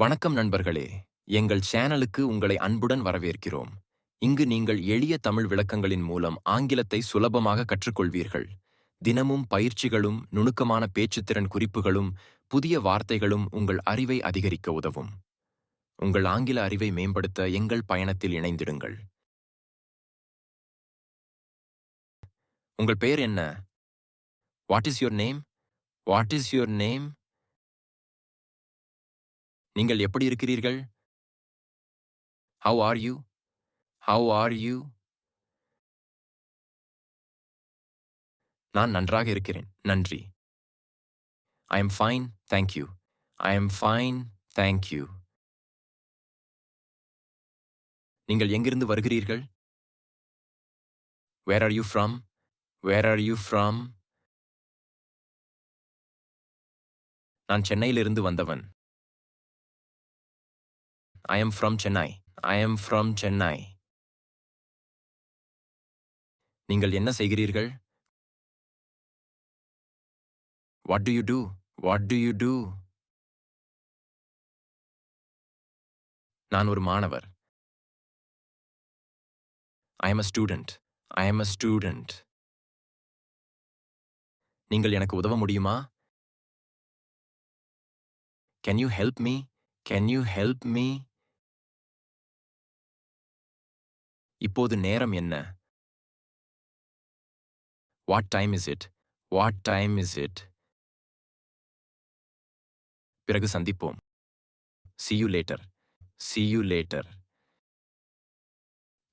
வணக்கம் நண்பர்களே. எங்கள் சேனலுக்கு உங்களை அன்புடன் வரவேற்கிறோம். இங்கு நீங்கள் எளிய தமிழ் விளக்கங்களின் மூலம் ஆங்கிலத்தை சுலபமாக கற்றுக்கொள்வீர்கள். தினமும் பயிற்சிகளும் நுணுக்கமான பேச்சுத்திறன் குறிப்புகளும் புதிய வார்த்தைகளும் உங்கள் அறிவை அதிகரிக்க உதவும். உங்கள் ஆங்கில அறிவை மேம்படுத்த எங்கள் பயணத்தில் இணைந்திடுங்கள். உங்கள் பெயர் என்ன? What is your name what is your name நீங்கள் எப்படி இருக்கிறீர்கள்? How are you how are you நான் நன்றாக இருக்கிறேன். நன்றி. I am fine thank you I am fine thank you நீங்கள் எங்கிருந்து வருகிறீர்கள்? Where are you from where are you from நான் சென்னையிலிருந்து வந்தவன். I am from Chennai I am from Chennai நீங்கள் என்ன செய்கிறீர்கள்? What do you do what do you do நான் ஒரு மாணவர். I am a student I am a student நீங்கள் எனக்கு உதவ முடியுமா? Can you help me can you help me இப்போது நேரம் என்ன? What time is it what time is it பிறகு சந்திப்போம். சியூ லேட்டர் see லேட்டர்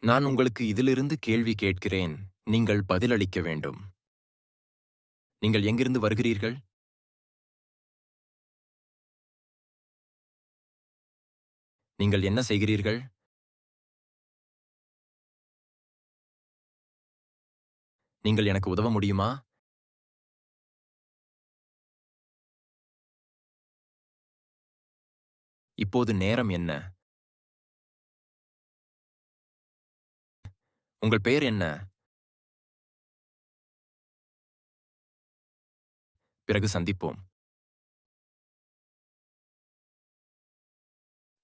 நான் உங்களுக்கு இதிலிருந்து கேள்வி கேட்கிறேன். நீங்கள் பதிலளிக்க வேண்டும். நீங்கள் எங்கிருந்து வருகிறீர்கள்? நீங்கள் என்ன செய்கிறீர்கள்? நீங்கள் எனக்கு உதவ முடியுமா? இப்போது நேரம் என்ன? உங்கள் பெயர் என்ன? பிறகு சந்திப்போம்.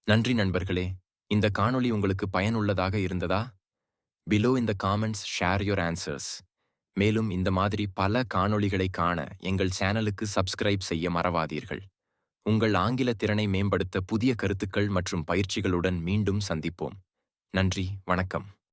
நன்றி நண்பர்களே. இந்த காணொளி உங்களுக்கு பயனுள்ளதாக இருந்ததா? பிலோ இந்த காமெண்ட்ஸ் ஷேர் யோர் ஆன்சர்ஸ் மேலும் இந்த மாதிரி பல காணொளிகளை காண எங்கள் சேனலுக்கு சப்ஸ்கிரைப் செய்ய மறவாதீர்கள். உங்கள் ஆங்கில திறனை மேம்படுத்த புதிய கருத்துக்கள் மற்றும் பயிற்சிகளுடன் மீண்டும் சந்திப்போம். நன்றி வணக்கம்.